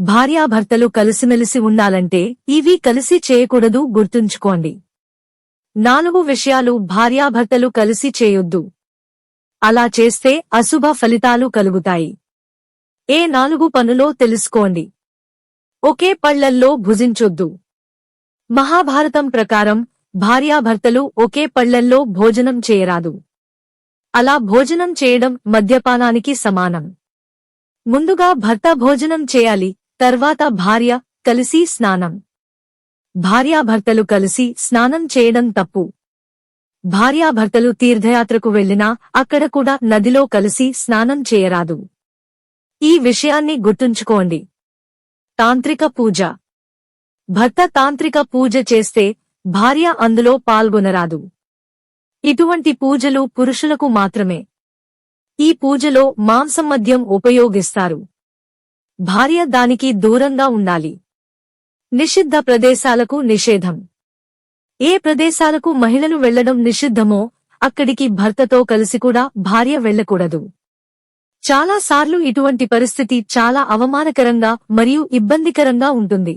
భార్యాభర్తలు కలిసిమెలిసి ఉండాలంటే ఇవి కలిసి చేయకూడదు గుర్తుంచుకోండి. నాలుగు విషయాలు భార్యాభర్తలు కలిసి చేయొద్దు. అలా చేస్తే అశుభ ఫలితాలు కలుగుతాయి. ఏ నాలుగు పనులో తెలుసుకోండి. ఒకే పళ్ళల్లో భుజించొద్దు. మహాభారతం ప్రకారం భార్యాభర్తలు ఒకే పళ్ళల్లో భోజనం చేయరాదు. అలా భోజనం చేయడం మద్యపానానికి సమానం. ముందుగా భర్త భోజనం చేయాలి తర్వాత భార్య కలిసి స్నానం. భార్యాభర్తలు కలిసి స్నానం చేయడం తప్పు. భార్యాభర్తలు తీర్థయాత్రకు వెళ్ళినా అక్కడ కూడా నదిలో కలిసి స్నానం చేయరాదు. ఈ విషయాన్ని గుర్తుంచుకోండి. తాంత్రిక పూజ. భర్త తాంత్రిక పూజ చేస్తే భార్య అందులో పాల్గొనరాదు. ఇటువంటి పూజలు పురుషులకు మాత్రమే. ఈ పూజలో మాంసం మద్యం ఉపయోగిస్తారు. భార్య దానికి దూరంగా ఉండాలి. నిషిద్ధ ప్రదేశాలకు నిషేధం. ఏ ప్రదేశాలకు మహిళలు వెళ్ళడం నిషిద్ధమో అక్కడికి భర్తతో కలిసి కూడా భార్య వెళ్ళకూడదు చాలా సార్లు ఇటువంటి పరిస్థితి చాలా అవమానకరంగా మరియు ఇబ్బందికరంగా ఉంటుంది.